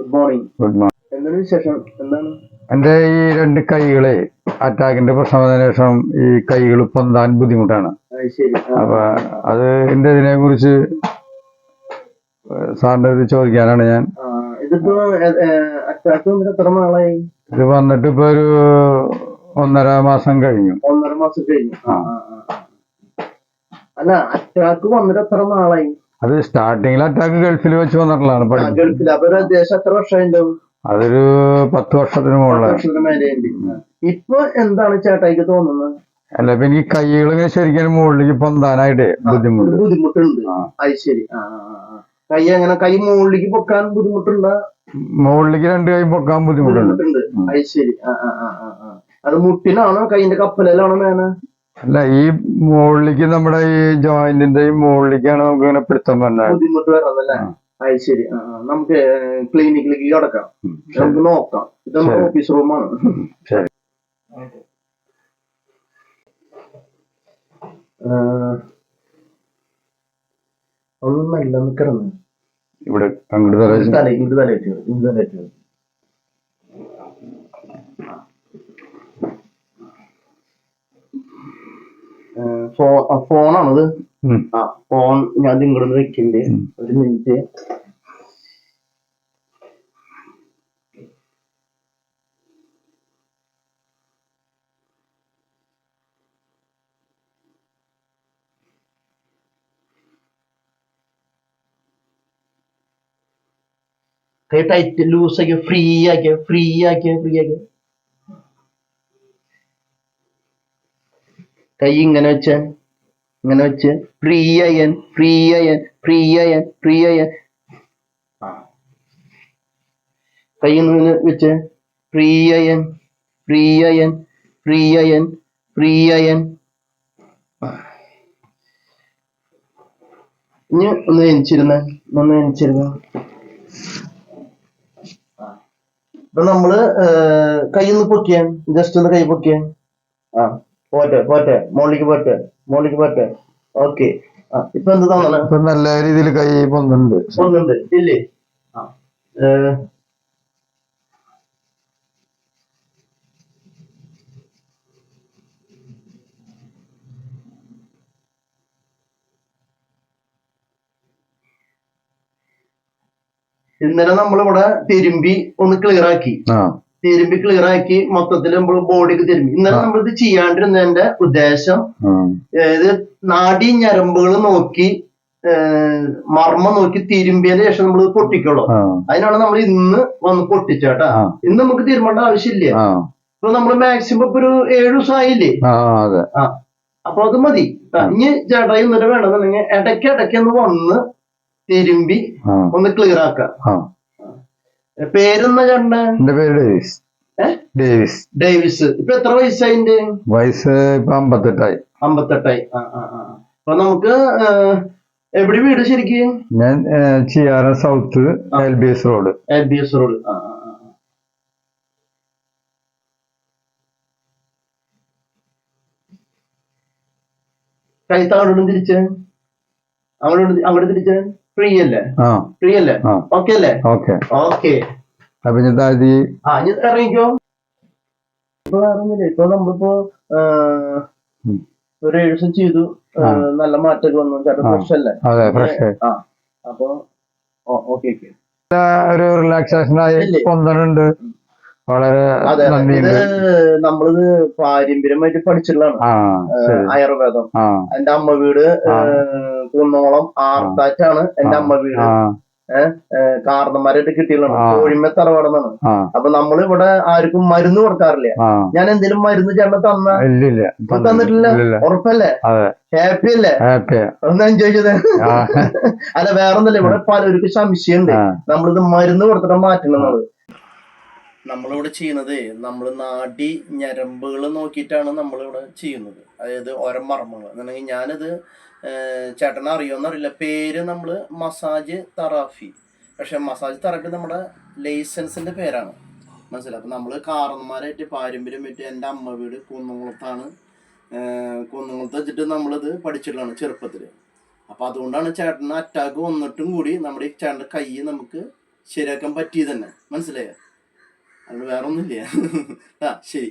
Good morning good morning എന്താണ് വിശേഷം? എന്താണ്? എന്റെ ഈ രണ്ട് കൈകളെ അറ്റാക്കിന്റെ പ്രശ്നം വന്നതിന് ശേഷം ഈ കൈകൾ പൊന്താൻ ബുദ്ധിമുട്ടാണ്. അപ്പൊ അത് എന്റെ ഇതിനെ കുറിച്ച് സാറിന്റെ ഇത് ചോദിക്കാനാണ് ഞാൻ. ആ, ഇതിപ്പോ അറ്റാക്ക് വന്നിട്ട് എത്ര നാളായി? ഇത് വന്നിട്ട് ഇപ്പൊ ഒരു ഒന്നര മാസം കഴിഞ്ഞു. ഒന്നര മാസം കഴിഞ്ഞു. അല്ല അറ്റാക്ക് വന്നിട്ട് എത്ര നാളായി? അത് സ്റ്റാർട്ടിങ്ങിൽ അറ്റാക്ക് ഗൾഫിൽ വെച്ച് വന്നിട്ടുള്ളതാണ് ഗൾഫിൽ അപ്പൊ എത്ര വർഷമുണ്ടാവും അതൊരു പത്ത് വർഷത്തിന് മുകളിലാണ് ഇപ്പൊ എന്താണ് ചേട്ടായിക്ക് തോന്നുന്നത്? അല്ല ഇപ്പൊ എനിക്ക് കൈകൾ ഇങ്ങനെ ശരിക്കും മുകളിലേക്ക് പൊന്താനായിട്ട് ബുദ്ധിമുട്ട്. ബുദ്ധിമുട്ടുണ്ട്. അത് ശരി. കൈ എങ്ങനെ കൈ മുകളിലേക്ക് പൊക്കാൻ ബുദ്ധിമുട്ടുണ്ട്? മുകളിലേക്ക് രണ്ട് കൈ പൊക്കാൻ ബുദ്ധിമുട്ടുണ്ട്. അത് ശരി. അത് മുട്ടിനാണോ കൈന്റെ കപ്പലിലാണോ മേന അല്ല ഈ മുകളിലേക്ക് നമ്മുടെ ഈ ജോയിന്റിന്റെ ഈ മുകളിലേക്കാണ് നമുക്ക് ഇങ്ങനെ പിടുത്തം വരുന്നത് ബുദ്ധിമുട്ട് വരണതല്ലേ? അത് ശരി. നമുക്ക് ക്ലിനിക്കിലേക്ക് കിടക്കാം. നമുക്ക് നോക്കാം. ഇത് നമ്മുടെ ഓഫീസ് റൂമാണ് ശരി. ഒന്ന് മെല്ലെ ഒന്ന് ഇവിടെ അങ്ങോട്ട് തല ഇങ്ങോട്ട് തല ഇങ്ങോട്ട് തലയിട്ട് ഇത് തലയിട്ട് ഫോണാണത്. ആ ഫോൺ ഞാൻ ഇങ്ങോട്ട് വെക്കുന്നുണ്ട്. ഒരു മിനിറ്റ്. ടൈറ്റ് ലൂസ് ആക്കിയ? ഫ്രീ ആക്കിയ? ഫ്രീ ആക്കിയ? ഫ്രീ ആക്കിയ? കൈ ഇങ്ങനെ വെച്ച. ഇങ്ങനെ വെച്ച് പ്രിയയൻ പ്രിയയൻ പ്രിയയൻ പ്രിയയൻ. കൈ വെച്ച് പ്രിയയൻ പ്രിയയൻ പ്രിയയൻ പ്രിയയൻ. ഇനി ഒന്ന് എനിച്ചിരുന്ന ഒന്ന് എനിച്ചിരുന്ന ഇപ്പൊ നമ്മൾ കൈ ഒന്ന് പൊക്കിയാൻ ജസ്റ്റ് ഒന്ന് കൈ പൊക്കിയാൻ ആ. പോട്ടെ പോട്ടെ മോളിലേക്ക് പോട്ടെ. മോളിലേക്ക് പറ്റ? ഓക്കെ. ഇപ്പൊ എന്ത് ഇപ്പൊ നല്ല രീതിയിൽ കൈ പൊന്നുണ്ട് പൊന്നുണ്ട് ഇല്ലേ? ഇന്നലെ നമ്മളിവിടെ തിരുമ്പി ഒന്ന് ക്ലിയർ ആക്കി. തിരുമ്പി ക്ലിയർ ആക്കി മൊത്തത്തിൽ നമ്മൾ ബോഡിക്ക് തിരുമ്പി. ഇന്നലെ നമ്മൾ ഇത് ചെയ്യാണ്ടിരുന്നതിന്റെ ഉദ്ദേശം അതായത് നാഡി ഞരമ്പുകൾ നോക്കി മർമ്മ നോക്കി തിരുമ്പിയതിന് ശേഷം നമ്മൾ പൊട്ടിക്കുള്ളൂ. അതിനാണ് നമ്മൾ ഇന്ന് വന്ന് പൊട്ടിച്ചേട്ടാ. ഇന്ന് നമുക്ക് തിരുമ്പേണ്ട ആവശ്യമില്ല. ഇപ്പൊ നമ്മൾ മാക്സിമം ഇപ്പൊ ഒരു ഏഴു ദിവസം ആയില്ലേ അപ്പൊ അത് മതി. ഇനി ചേട്ടായി എന്നിട്ട് വേണമെന്നുണ്ടെങ്കിൽ ഇടയ്ക്ക് ഇടയ്ക്ക് ഒന്ന് വന്ന് തിരുമ്പി ഒന്ന് ക്ലിയർ ആക്കാം. പേരെന്നാ ചേട്ടന്? എന്റെ പേര് ഡേവിസ്? ഡേവിസ്. ഡേവിസ്. ഇപ്പൊ എത്ര വയസ്സായിന്റെ വയസ്സ് ഇപ്പൊ അമ്പത്തെട്ടായി. അമ്പത്തെട്ടായി. ആ ആ ആ അപ്പൊ നമുക്ക് എവിടെ വീട് ശരിക്കും? ഞാൻ ചിയാറ south L B S road. L B S road. ആ അങ്ങോട്ടും തിരിച്ച്? അങ്ങോട്ട് അങ്ങോട്ട് തിരിച്ച്? ഫ്രീ അല്ലേ ഫ്രീ അല്ലേ ഓക്കെ അല്ലേ? ഓക്കെ. ഓക്കെ. അപ്പൊ ഇപ്പൊ വേറൊന്നുമില്ല ഇപ്പൊ നമ്മളിപ്പോ ഒരു ഏഴ് ദിവസം ചെയ്തു. നല്ല മാറ്റമൊക്കെ വന്നു. ചേട്ടൻ. ഫ്രഷ് അല്ലേ അതെ ഫ്രഷ് ആ. അപ്പൊ ഓക്കെ ഓക്കെ. ഒരു റിലാക്സേഷൻ ആയി? വളരെ. ഇത് നമ്മളിത് പാരമ്പര്യമായിട്ട് പഠിച്ചിട്ടുള്ളതാണ്. ആയുർവേദം. എന്റെ അമ്മ വീട് കുന്നോളം ആർത്താറ്റാണ് എന്റെ അമ്മ വീട്. കിട്ടിയുള്ളതാണ് ആ. കോഴിമ തറവാടെന്നാണ്. അപ്പൊ നമ്മൾ ഇവിടെ ആർക്കും മരുന്ന് കൊടുക്കാറില്ല. ഞാൻ എന്തെങ്കിലും മരുന്ന് ചേട്ടൻ തന്ന? തന്നിട്ടില്ല? ഉറപ്പല്ലേ? ഹാപ്പി അല്ലേ? ഒന്ന് എൻജോയ് ചെയ്തേ അല്ല വേറൊന്നുമില്ല. ഇവിടെ പലർക്കും സംശയമുണ്ട്. നമ്മളിത് മരുന്ന് കൊടുത്തിട്ട് മാറ്റണമെന്നുള്ളത് നമ്മളിവിടെ ചെയ്യുന്നത് നമ്മൾ നാടി ഞരമ്പുകൾ നോക്കിയിട്ടാണ് നമ്മളിവിടെ ചെയ്യുന്നത്. അതായത് ഓരോ മർമ്മങ്ങൾ. എന്നുണ്ടെങ്കിൽ ഞാനിത് ചേട്ടനെ അറിയുമെന്നറിയില്ല പേര് നമ്മൾ മസാജ് തറാഫി. പക്ഷെ മസാജ് തെറാപ്പി നമ്മുടെ ലൈസൻസിന്റെ പേരാണ്. മനസ്സിലായി? അപ്പം നമ്മൾ കാരണന്മാരായിട്ട് പാരമ്പര്യമായിട്ട് എന്റെ അമ്മ വീട് കുന്നംകുളത്താണ്. കുന്നംകുളത്ത് വെച്ചിട്ട് നമ്മളിത് പഠിച്ചിട്ടുള്ളതാണ് ചെറുപ്പത്തിൽ അപ്പം അതുകൊണ്ടാണ് ചേട്ടന് അറ്റാക്ക് വന്നിട്ടും കൂടി നമ്മുടെ ഈ ചേട്ടന്റെ കൈ നമുക്ക് ശരിയാക്കാൻ പറ്റിയത് തന്നെ. മനസ്സിലായോ? അത് വേറൊന്നുമില്ല. ആ ശരി.